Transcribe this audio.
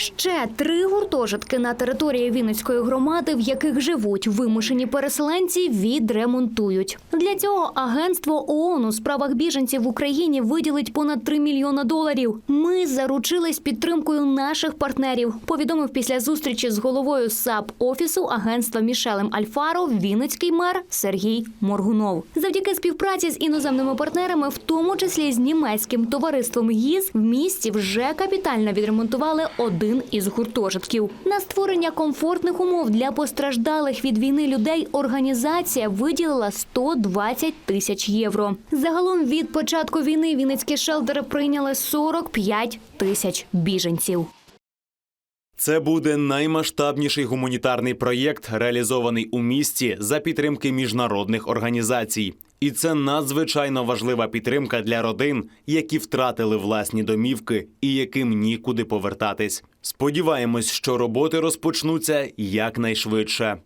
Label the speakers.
Speaker 1: Ще три гуртожитки на території Вінницької громади, в яких живуть вимушені переселенці, відремонтують. Для цього агентство ООН у справах біженців в Україні виділить понад 3 мільйона доларів. Ми заручились підтримкою наших партнерів. Повідомив після зустрічі з головою САП офісу агентства Мішелем Альфаро Вінницький мер Сергій Моргунов. Завдяки співпраці з іноземними партнерами, в тому числі з німецьким товариством ГІЗ, в місті вже капітально відремонтували один із гуртожитків. На створення комфортних умов для постраждалих від війни людей організація виділила 120 тисяч євро. Загалом від початку війни Вінницькі шелтери прийняли 45 тисяч біженців.
Speaker 2: Це буде наймасштабніший гуманітарний проєкт, реалізований у місті за підтримки міжнародних організацій. І це надзвичайно важлива підтримка для родин, які втратили власні домівки і яким нікуди повертатись. Сподіваємось, що роботи розпочнуться якнайшвидше.